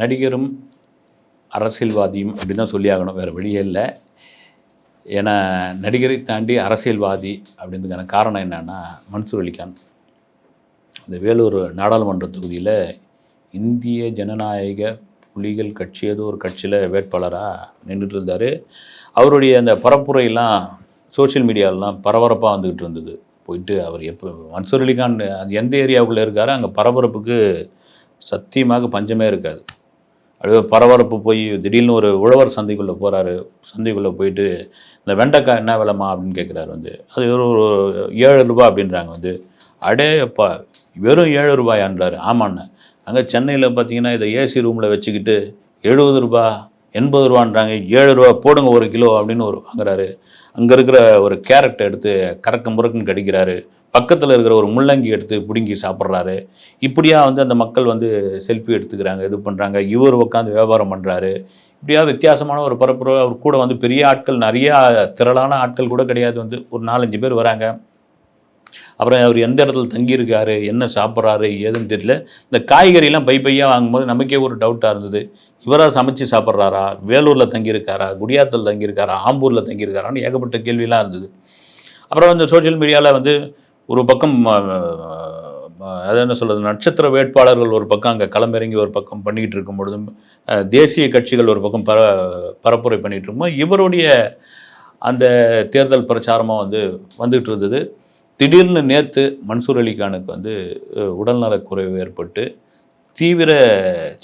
நடிகரும் அரசியல்வாதியும் அப்படின்னு தான் சொல்லி ஆகணும் வேறு வழியே இல்லை. ஏன்னா நடிகரை தாண்டி அரசியல்வாதி அப்படின்றதுக்கான காரணம் என்னன்னா மன்சூர் அலிகான். இந்த வேலூர் நாடாளுமன்ற தொகுதியில் இந்திய ஜனநாயக புலிகள் கட்சி ஏதோ ஒரு கட்சியில் வேட்பாளராக நின்றுட்டு இருந்தார். அவருடைய அந்த பரப்புரையெல்லாம் சோஷியல் மீடியாலெலாம் பரபரப்பாக வந்துக்கிட்டு இருந்தது. போயிட்டு அவர் எப்போ மன்சூர் அலிகான் அது எந்த ஏரியாவுக்குள்ளே இருக்காரோ அங்கே பரபரப்புக்கு சத்தியமாக பஞ்சமே இருக்காது. அப்படியே பரபரப்பு போய் திடீர்னு ஒரு உழவர் சந்தைக்குள்ளே போகிறாரு சந்தைக்குள்ளே போயிட்டு இந்த வெண்டைக்காய் என்ன விலைமா அப்படின்னு கேட்குறாரு வந்து. அது ஒரு ஒரு ஏழு ரூபாய் அப்படின்றாங்க வந்து. அடே அப்பா வெறும் ஏழு ரூபாயான்றாரு. ஆமாண்ணே. அங்கே சென்னையில் பார்த்தீங்கன்னா இதை ஏசி ரூமில் வச்சுக்கிட்டு எழுபது ரூபா எண்பது ரூபான்றாங்க. ஏழு ரூபா போடுங்க ஒரு கிலோ அப்படின்னு ஒரு வாங்குறாரு. அங்கே இருக்கிற ஒரு கேரட்டை எடுத்து கறக்க முறக்குன்னு கடிக்கிறாரு. பக்கத்தில் இருக்கிற ஒரு முள்ளங்கி எடுத்து பிடுங்கி சாப்பிட்றாரு. இப்படியா வந்து அந்த மக்கள் வந்து செல்ஃபி எடுத்துக்கிறாங்க இது பண்ணுறாங்க இவர் உட்காந்து வியாபாரம் பண்ணுறாரு இப்படியா வித்தியாசமான ஒரு பரப்புரை. அவர் கூட வந்து பெரிய ஆட்கள் நிறையா திரளான ஆட்கள் கூட கிடையாது வந்து. ஒரு நாலஞ்சு பேர் வராங்க. அப்புறம் அவர் எந்த இடத்துல தங்கியிருக்காரு என்ன சாப்பிட்றாரு ஏதுன்னு தெரியல. இந்த காய்கறிலாம் பை பையாக வாங்கும்போது நமக்கே ஒரு டவுட்டாக இருந்தது. இவராக சமைச்சு சாப்பிட்றாரா? வேலூரில் தங்கியிருக்காரா? குடியாத்தில் தங்கியிருக்காரா? ஆம்பூரில் தங்கியிருக்காரான்னு ஏகப்பட்ட கேள்வியெலாம் இருந்தது. அப்புறம் இந்த சோஷியல் மீடியாவில் வந்து ஒரு பக்கம் அது என்ன சொல்கிறது நட்சத்திர வேட்பாளர்கள் ஒரு பக்கம் அங்கே களமிறங்கி ஒரு பக்கம் பண்ணிக்கிட்டு இருக்கும் பொழுதும் தேசிய கட்சிகள் ஒரு பக்கம் பர பரப்புரை பண்ணிகிட்டு இருக்கும்போது இவருடைய அந்த தேர்தல் பிரச்சாரமாக வந்து வந்துகிட்டு இருந்தது. திடீர்னு நேற்று மன்சூர் அலிகானுக்கு வந்து உடல்நலக்குறைவு உடல்நலக் குறைவு ஏற்பட்டு தீவிர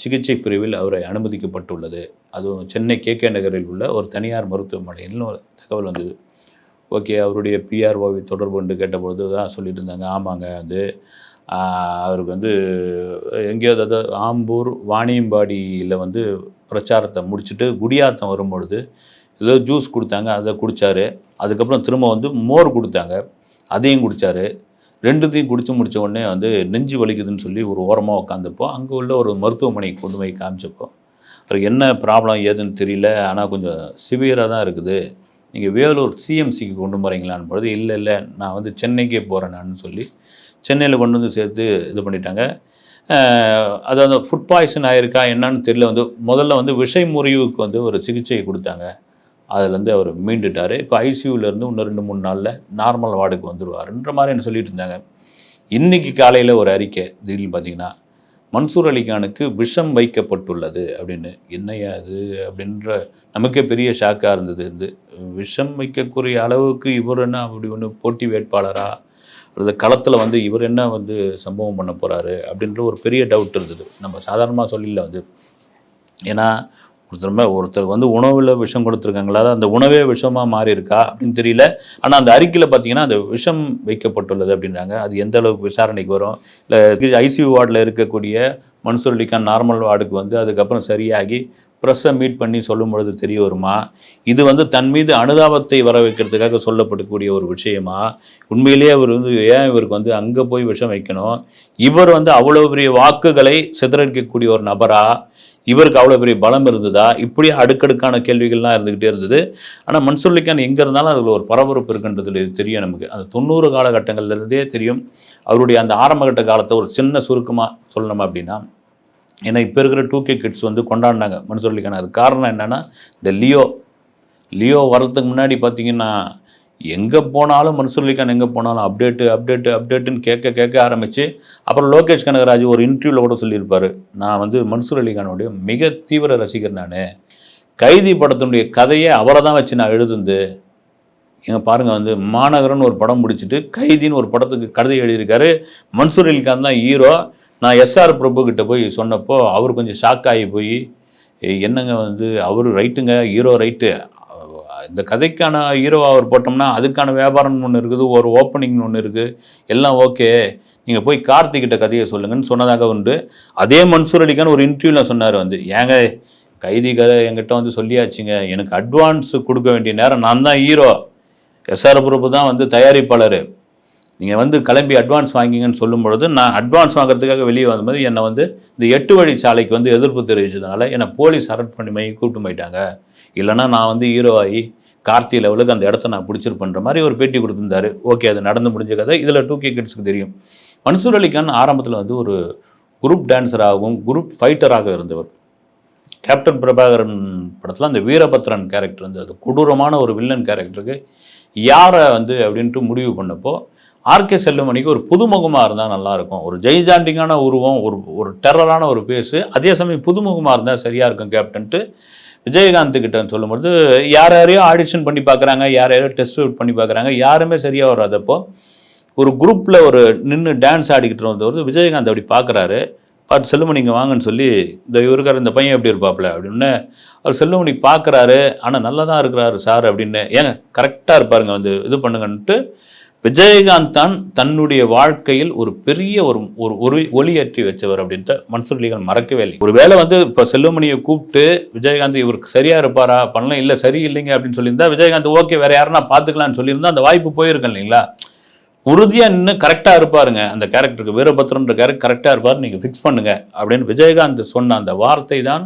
சிகிச்சை பிரிவில் அவரை அனுமதிக்கப்பட்டுள்ளது. அதுவும் சென்னை கே கே நகரில் உள்ள ஒரு தனியார் மருத்துவமனையில் ஒரு தகவல் வந்தது. ஓகே அவருடைய பிஆர்ஓவை தொடர்பு கொண்டு கேட்டபொழுது தான் சொல்லிட்டு இருந்தாங்க ஆமாங்க வந்து அவருக்கு வந்து எங்கேயோ அதாவது ஆம்பூர் வாணியம்பாடியில் வந்து பிரச்சாரத்தை முடிச்சுட்டு குடியாத்தம் வரும்பொழுது ஏதோ ஜூஸ் கொடுத்தாங்க அதை குடித்தாரு அதுக்கப்புறம் திரும்ப வந்து மோர் கொடுத்தாங்க. அதையும் குடித்தாரு ரெண்டுத்தையும் குடித்து முடித்த உடனே வந்து நெஞ்சு வலிக்குதுன்னு சொல்லி ஒரு ஓரமாக உட்காந்துப்போம் அங்கே உள்ள ஒரு மருத்துவமனைக்கு கொண்டு போய் காமிச்சப்போ அவருக்கு என்ன ப்ராப்ளம் ஏதுன்னு தெரியல. ஆனால் கொஞ்சம் சிவியராக தான் இருக்குது. நீங்கள் வேலூர் சிஎம்சிக்கு கொண்டு போகிறீங்களான்னு பொழுது இல்லை இல்லை நான் வந்து சென்னைக்கே போகிறேன் நான் சொல்லி சென்னையில் கொண்டு வந்து சேர்த்து இது பண்ணிட்டாங்க. அதாவது அது ஃபுட் பாய்சன் ஆயிருக்கா என்னன்னு தெரியல. வந்து முதல்ல வந்து விஷை முறிவுக்கு வந்து ஒரு சிகிச்சை கொடுத்தாங்க. அதுலேருந்து அவர் மீண்டுட்டார். இப்போ ஐசியூலேருந்து இன்னும் ரெண்டு மூணு நாளில் நார்மல் வார்டுக்கு வந்துடுவாருன்ற மாதிரி என்ன சொல்லிட்டு இருந்தாங்க. இன்னைக்கு காலையில் ஒரு அறிக்கை திடீர்னு பார்த்தீங்கன்னா மன்சூர் அலிகானுக்கு விஷம் வைக்கப்பட்டுள்ளது. அப்படின்னு என்னையா அது அப்படின்ற நமக்கே பெரிய ஷாக்காக இருந்தது. இருந்து விஷம் வைக்கக்கூடிய அளவுக்கு இவர் என்ன அப்படி ஒன்று போட்டி வேட்பாளரா? அல்லது களத்தில் வந்து இவர் என்ன வந்து சம்பவம் பண்ண போகிறாரு அப்படின்ற ஒரு பெரிய டவுட் இருந்தது. நம்ம சாதாரணமாக சொல்லல வந்து ஏன்னா ஒருத்தருமே ஒருத்தர் வந்து உணவில் விஷம் கொடுத்துருக்காங்களா அந்த உணவே விஷமாக மாறி இருக்கா அப்படின்னு தெரியல. ஆனால் அந்த அறிக்கையில் பார்த்தீங்கன்னா அந்த விஷம் வைக்கப்பட்டுள்ளது அப்படின்றாங்க. அது எந்த அளவுக்கு விசாரணைக்கு வரும்? இல்லை ஐசியூ வார்டில் இருக்கக்கூடிய மன்சூர் அலிகான் நார்மல் வார்டுக்கு வந்து அதுக்கப்புறம் சரியாகி ப்ரெஸ்ஸை மீட் பண்ணி சொல்லும் பொழுது தெரிய வருமா? இது வந்து தன் மீது அனுதாபத்தை வர வைக்கிறதுக்காக சொல்லப்படக்கூடிய ஒரு விஷயமா? உண்மையிலேயே அவர் வந்து ஏன் இவருக்கு வந்து அங்கே போய் விஷம் வைக்கணும்? இவர் வந்து அவ்வளோ பெரிய வாக்குகளை சிதறடிக்கக்கூடிய ஒரு நபரா? இவருக்கு அவ்வளோ பெரிய பலம் இருந்ததா? இப்படி அடுக்கடுக்கான கேள்விகள்லாம் இருந்துக்கிட்டே இருந்தது. ஆனால் மன்சூர் எங்கே இருந்தாலும் அதில் ஒரு பரபரப்பு இருக்குன்றது தெரியும் நமக்கு. அந்த தொண்ணூறு காலகட்டங்கள்லேருந்தே தெரியும். அவருடைய அந்த ஆரம்பகட்ட காலத்தை ஒரு சின்ன சுருக்கமாக சொல்லணும் அப்படின்னா ஏன்னா இப்போ இருக்கிற டூ கே கிட்ஸ் வந்து கொண்டாடினாங்க மன்சூர் அது காரணம் என்னென்னா இந்த லியோ. லியோ வர்றதுக்கு முன்னாடி பார்த்தீங்கன்னா எங்கே போனாலும் மன்சூர் அலிகான் எங்கே போனாலும் அப்டேட்டு அப்டேட்டு அப்டேட்டுன்னு கேட்க கேட்க ஆரம்பித்து அப்புறம் லோகேஷ் கனகராஜ் ஒரு இன்டர்வியூவில் கூட சொல்லியிருப்பார். நான் வந்து மன்சூர் அலிகானுடைய மிக தீவிர ரசிகர் நான். கைதி படத்தினுடைய கதையை அவரை தான் வச்சு நான் எழுதுந்து இங்கே பாருங்கள் வந்து மாநகரன் ஒரு படம் முடிச்சுட்டு கைதின்னு ஒரு படத்துக்கு கதை எழுதியிருக்காரு. மன்சூர் அலிகான் தான் ஹீரோ நான் எஸ்ஆர் பிரபு கிட்டே போய் சொன்னப்போ அவர் கொஞ்சம் ஷாக் ஆகி போய் என்னங்க வந்து அவர் ரைட்டுங்க ஹீரோ ரைட்டு இந்த கதைக்கான ஹீரோ அவர் போட்டோம்னா அதுக்கான வியாபாரம்னு ஒன்று இருக்குது ஒரு ஓப்பனிங்னு ஒன்று இருக்குது எல்லாம் ஓகே நீங்கள் போய் கார்த்திகிட்ட கதையை சொல்லுங்கன்னு சொன்னதாக உண்டு. அதே மன்சூர் அலிகான் ஒரு இன்டர்வியூவில் சொன்னார் வந்து ஏங்க கைதி கதை என்கிட்ட வந்து சொல்லியாச்சுங்க. எனக்கு அட்வான்ஸ் கொடுக்க வேண்டிய நேரம் நான் தான் ஹீரோ எஸ்ஆர் பிரபு தான் வந்து தயாரிப்பாளர். நீங்கள் வந்து கிளம்பி அட்வான்ஸ் வாங்கிங்கன்னு சொல்லும் பொழுது நான் அட்வான்ஸ் வாங்குறதுக்காக வெளியே வந்தபோது என்னை வந்து இந்த எட்டு வழி சாலைக்கு வந்து எதிர்ப்பு தெரிவிச்சதுனால என்னை போலீஸ் அரெஸ்ட் பண்ணி மை கூப்பிட்டு போயிட்டாங்க. இல்லைன்னா நான் வந்து ஹீரோ ஆகி கார்த்தி லெவலுக்கு அந்த இடத்த நான் பிடிச்சிருப்பேன்ற மாதிரி ஒரு பேட்டி கொடுத்துருந்தாரு. ஓகே அது நடந்து முடிஞ்ச கதை. இதில் டூ கே கிட்ஸுக்கு தெரியும். மன்சூர் அலிகான் ஆரம்பத்தில் வந்து ஒரு குரூப் டான்ஸராகவும் குரூப் ஃபைட்டராக இருந்தவர். கேப்டன் பிரபாகரன் படத்தில் அந்த வீரபத்ரன் கேரக்டர் வந்து அது கொடூரமான ஒரு வில்லன் கேரக்டருக்கு யாரை வந்து அப்படின்ட்டு முடிவு பண்ணப்போ ஆர்கே செல்லுமணிக்கு ஒரு புதுமுகமாக இருந்தால் நல்லாயிருக்கும் ஒரு ஜெய்ஜாண்டிங்கான உருவம் ஒரு ஒரு டெரரான ஒரு பேஸு அதே சமயம் புதுமுகமாக இருந்தால் சரியாக இருக்கும் கேப்டன்ட்டு விஜயகாந்த் கிட்ட சொல்லும்போது யார் யாரையோ ஆடிஷன் பண்ணி பார்க்குறாங்க யார் யாரையோ டெஸ்ட் அவுட் பண்ணி பார்க்குறாங்க யாருமே சரியாக வராதப்போ ஒரு குரூப்பில் ஒரு நின்று டான்ஸ் ஆடிக்கிட்டு இருந்தவர் விஜயகாந்த் அப்படி பார்க்குறாரு. பார்த்து செல்லுமணி இங்கே வாங்கன்னு சொல்லி இந்த இவருக்கார் இந்த பையன் எப்படி இருப்பாப்ல அப்படின்னு அவர் செல்லுமணி பார்க்குறாரு ஆனால் நல்லா தான் இருக்கிறாரு சார் அப்படின்னு. ஏங்க கரெக்டாக இருப்பாருங்க வந்து இது பண்ணுங்கன்ட்டு விஜயகாந்த் தான் தன்னுடைய வாழ்க்கையில் ஒரு பெரிய ஒரு ஒரு ஒரு ஒளியற்றி வச்சவர் அப்படின்ட்டு மன்சூர் அலிகான் மறக்கவே இல்லை. ஒருவேளை வந்து இப்போ செல்லுமணியை கூப்பிட்டு விஜயகாந்த் இவருக்கு சரியா இருப்பாரா? பண்ணலாம். இல்லை சரி இல்லைங்க அப்படின்னு சொல்லியிருந்தா விஜயகாந்த் ஓகே வேற யாருன்னா பார்த்துக்கலாம்னு சொல்லியிருந்தா அந்த வாய்ப்பு போயிருக்கேன் இல்லைங்களா? உறுதியாக நின்று கரெக்டாக இருப்பாருங்க. அந்த கேரக்டருக்கு வீரபத்ரன்ற கேரக்டர் கரெக்டாக இருப்பார். நீங்கள் ஃபிக்ஸ் பண்ணுங்க அப்படின்னு விஜயகாந்த் சொன்ன அந்த வார்த்தை தான்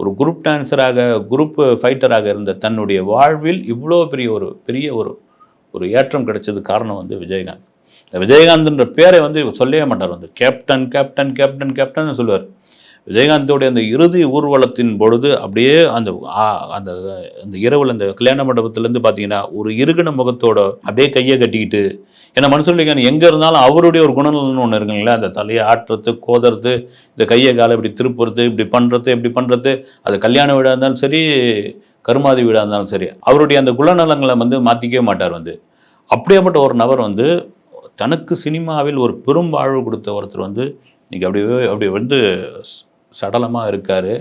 ஒரு குரூப் டான்ஸராக குரூப் ஃபைட்டராக இருந்த தன்னுடைய வாழ்வில் இவ்வளோ பெரிய ஒரு பெரிய ஒரு ஒரு ஏற்றம் கிடைச்சது காரணம் வந்து விஜயகாந்த். இந்த விஜயகாந்த்ன்ற பேரை வந்து சொல்லவே மாட்டார் வந்து. கேப்டன் கேப்டன் கேப்டன் கேப்டன் சொல்லுவார். விஜயகாந்தோடைய அந்த இறுதி ஊர்வலத்தின் பொழுது அப்படியே அந்த அந்த அந்த இரவில் அந்த கல்யாண மண்டபத்திலேருந்து பார்த்தீங்கன்னா ஒரு இருகின முகத்தோட அப்படியே கையை கட்டிக்கிட்டு ஏன்னா மனுஷன் எங்கே இருந்தாலும் அவருடைய ஒரு குணநலன் ஒன்று இருக்குங்களா அந்த தலையை ஆட்டுறது கோதறது இந்த கையை காலை இப்படி திருப்புறது இப்படி பண்ணுறது இப்படி பண்ணுறது அது கல்யாண வீடாக இருந்தாலும் சரி கருமாதி வீடாக இருந்தாலும் சரி அவருடைய அந்த குணநலங்களை வந்து மாற்றிக்கவே மாட்டார் வந்து. அப்படியேப்பட்ட ஒரு நபர் வந்து தனக்கு சினிமாவில் ஒரு பெரும் வாழ்வு கொடுத்த ஒருத்தர் வந்து இன்றைக்கி அப்படியே அப்படி வந்து சடலமாக இருக்கார்.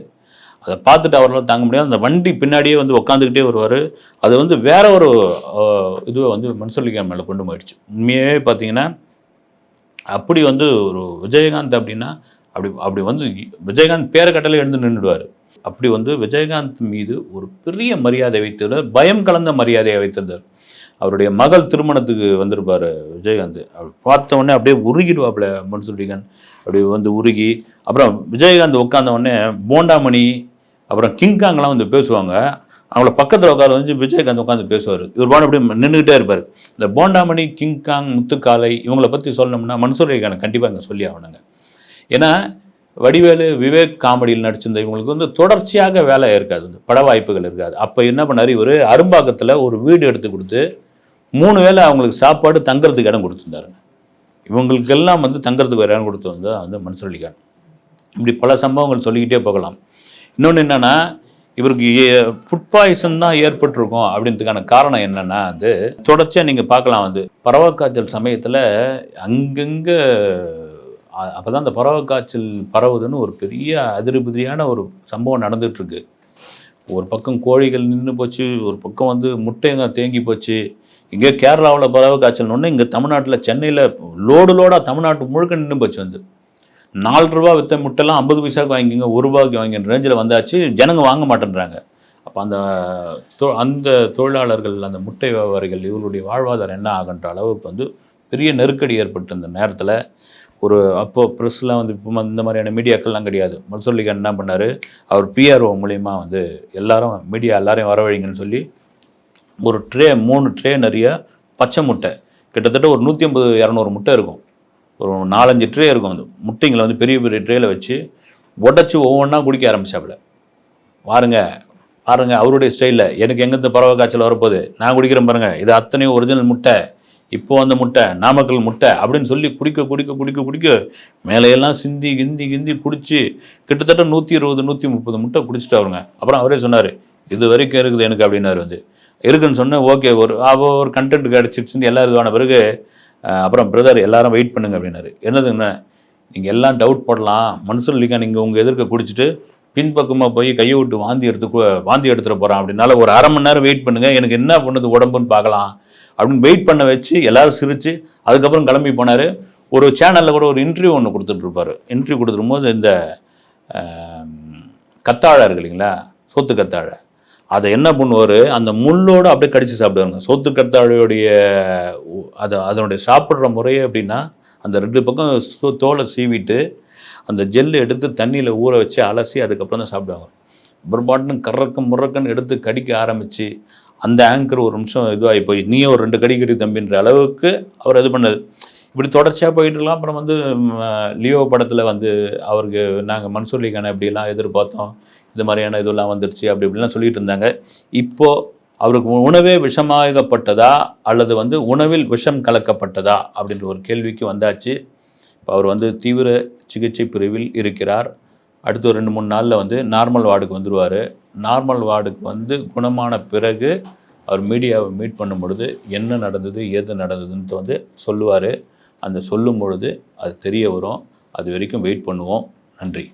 அதை பார்த்துட்டு அவரால் தாங்க முடியாது. அந்த வண்டி பின்னாடியே வந்து உட்காந்துக்கிட்டே வருவார். அது வந்து வேற ஒரு இதுவை வந்து மன்சொல்லிக்கா மேலே கொண்டு போயிடுச்சு. உண்மையாகவே பார்த்தீங்கன்னா அப்படி வந்து ஒரு விஜயகாந்த் அப்படின்னா அப்படி அப்படி வந்து விஜயகாந்த் பேர கட்டளை எழுந்து நின்றுடுவார். அப்படி வந்து விஜயகாந்த் மீது ஒரு பெரிய மரியாதை வைத்திருந்தார். பயம் கலந்த மரியாதையை வைத்திருந்தார். அவருடைய மகள் திருமணத்துக்கு வந்திருப்பார் விஜயகாந்த். அவர் பார்த்த உடனே அப்படியே உருகிடுவாப்புல மன்சூர்டிகன் அப்படி வந்து உருகி அப்புறம் விஜயகாந்த் உட்காந்த உடனே போண்டாமணி அப்புறம் கிங்காங்லாம் வந்து பேசுவாங்க. அவங்கள பக்கத்தில் உட்கார வந்து விஜயகாந்த் உட்காந்து பேசுவார். இவர் பாடம் அப்படி நின்றுக்கிட்டே இருப்பார். இந்த போண்டாமணி கிங்காங் முத்துக்காலை இவங்களை பற்றி சொல்லணும்னா மன்சூர் கண்டிப்பாக இங்கே சொல்லி ஆகணுங்க. ஏன்னா வடிவேலு விவேக் காமெடியில் நடிச்சிருந்த இவங்களுக்கு வந்து தொடர்ச்சியாக வேலை இருக்காது. பட வாய்ப்புகள் இருக்காது. அப்போ என்ன பண்ணார் இவர்? அரும்பாக்கத்தில் ஒரு வீடு எடுத்து கொடுத்து மூணு வேளை அவங்களுக்கு சாப்பாடு தங்குறதுக்கு இடம் கொடுத்துருந்தாருங்க இவங்களுக்கெல்லாம் வந்து தங்குறதுக்கு ஒரு இடம் கொடுத்து வந்து வந்து மன்சூர் இப்படி பல சம்பவங்கள் சொல்லிக்கிட்டே போகலாம். இன்னொன்று என்னென்னா இவருக்கு ஃபுட் பாய்சன் தான் ஏற்பட்டிருக்கும் அப்படின்றதுக்கான காரணம் என்னென்னா அது தொடர்ச்சியாக நீங்கள் பார்க்கலாம். வந்து பறவை காய்ச்சல் சமயத்தில் அங்கங்கே அப்போ தான் அந்த பறவை காய்ச்சல் பரவுதுன்னு ஒரு பெரிய அதிருபதியான ஒரு சம்பவம் நடந்துகிட்ருக்கு ஒரு பக்கம் கோழிகள் நின்று போச்சு ஒரு பக்கம் வந்து முட்டைங்க தேங்கி போச்சு. இங்கே கேரளாவில் பறவை காய்ச்சல்னு இங்கே தமிழ்நாட்டில் சென்னையில் லோடு லோடாக தமிழ்நாட்டு முழுக்க நின்று போச்சு வந்து. நாலு ரூபா விற்ற முட்டைலாம் ஐம்பது பைசாவுக்கு வாங்கிக்கோங்க ஒரு ரூபாய்க்கு வாங்கின ரேஞ்சில் வந்தாச்சு ஜனங்க வாங்க மாட்டேன்றாங்க. அப்போ அந்த தொ அந்த தொழிலாளர்கள் அந்த முட்டை வியாபாரிகள் இவர்களுடைய வாழ்வாதாரம் என்ன ஆகுன்ற அளவுக்கு வந்து பெரிய நெருக்கடி ஏற்பட்டு அந்த நேரத்தில் ஒரு அப்போது ப்ரெஸ்லாம் வந்து இப்போ இந்த மாதிரியான மீடியாக்கள்லாம் கிடையாது. மன்சூர்லிகான் என்ன பண்ணார்? அவர் பிஆர்ஓ மூலிமா வந்து எல்லாரும் மீடியா எல்லாரையும் வரவழைங்கன்னு சொல்லி ஒரு ட்ரே மூணு ட்ரே நிறைய பச்சை முட்டை. கிட்டத்தட்ட ஒரு நூற்றி ஐம்பது இரநூறு முட்டை இருக்கும். ஒரு நாலஞ்சு ட்ரே இருக்கும் அந்த முட்டைங்களை வந்து பெரிய பெரிய ட்ரேயில் வச்சு உடச்சி ஒவ்வொன்றா குடிக்க ஆரம்பிச்சாப்புல. பாருங்க பாருங்க அவருடைய ஸ்டைலில் எனக்கு எங்கேருந்து பறவை காய்ச்சல் வரப்போகுது? நான் குடிக்கிறேன் பாருங்கள் இது அத்தனையும் ஒரிஜினல் முட்டை. இப்போ அந்த முட்டை நாமக்கல் முட்டை அப்படின்னு சொல்லி குடிக்க குடிக்க குடிக்க குடிக்க மேலையெல்லாம் சிந்தி கிந்தி கிந்தி குடித்து கிட்டத்தட்ட நூற்றி இருபது நூற்றி முப்பது முட்டை குடிச்சிட்டு அவருங்க அப்புறம் அவரே சொன்னார் இது வரைக்கும் இருக்குது எனக்கு அப்படின்னாரு வந்து. இருக்குன்னு சொன்னேன் ஓகே ஒரு ஒரு கண்டென்ட் கிடச்சிருச்சுன்னு எல்லா இதுவான பிறகு அப்புறம் பிரதர் எல்லாரும் வெயிட் பண்ணுங்க அப்படின்னாரு. என்னதுங்கண்ணே நீங்கள் எல்லாம் டவுட் போடலாம். மனுஷன் இல்லைக்கா நீங்கள் உங்கள் எதிர்க்க குடிச்சிட்டு பின்பக்கமாக போய் கையை விட்டு வாந்தி எடுத்து வாந்தி எடுத்துகிட்டு போகிறான் அப்படின்னால ஒரு அரை மணி நேரம் வெயிட் பண்ணுங்கள் எனக்கு என்ன பண்ணுது உடம்புன்னு பார்க்கலாம். அப்படின்னு வெயிட் பண்ண வச்சு எல்லோரும் சிரித்து அதுக்கப்புறம் கிளம்பி போனார். ஒரு சேனலில் கூட ஒரு இன்டர்வியூ ஒன்று கொடுத்துட்ருப்பார் இன்டர்வியூ கொடுத்துரும்போது இந்த கத்தாழை இருக்கு இல்லைங்களா? சொத்து கத்தாழை. அதை என்ன பண்ணுவார்? அந்த முள்ளோடு அப்படியே கடித்து சாப்பிடுவாங்க சொத்து கத்தாழையுடைய அதை அதனுடைய சாப்பிட்ற முறையே அப்படின்னா அந்த ரெண்டு பக்கம் தோலை சீவிட்டு அந்த ஜெல்லு எடுத்து தண்ணியில் ஊற வச்சு அலசி அதுக்கப்புறம் தான் சாப்பிடுவாங்க. அப்புறம் கறக்கம் முறக்கன்னு எடுத்து கடிக்க ஆரம்பித்து அந்த ஆங்கர் ஒரு நிமிஷம் இதுவாகி போய் நீயே ஒரு ரெண்டு கடி கடி தம்பின்ற அளவுக்கு அவர் இது பண்ணது இப்படி தொடர்ச்சியாக போயிட்டு அப்புறம் வந்து லியோ படத்தில் வந்து அவருக்கு நாங்கள் மன்சூர்லிக்கான இப்படிலாம் எதிர்பார்த்தோம் இது மாதிரியான இதெல்லாம் வந்துருச்சு அப்படி இப்படிலாம் சொல்லிட்டு இருந்தாங்க. இப்போது அவருக்கு உணவே விஷமாகப்பட்டதா அல்லது வந்து உணவில் விஷம் கலக்கப்பட்டதா அப்படின்ற ஒரு கேள்விக்கு வந்தாச்சு. இப்போ அவர் வந்து தீவிர சிகிச்சை பிரிவில் இருக்கிறார். அடுத்து ஒரு ரெண்டு மூணு நாளில் வந்து நார்மல் வார்டுக்கு வந்துடுவார் நார்மல் வார்டுக்கு வந்து குணமான பிறகு அவர் மீடியாவை மீட் பண்ணும் பொழுது என்ன நடந்தது ஏது நடந்ததுன்னு வந்து சொல்லுவார். அந்த சொல்லும் பொழுது அது தெரிய வரும். அது வரைக்கும் வெயிட் பண்ணுவோம். நன்றி.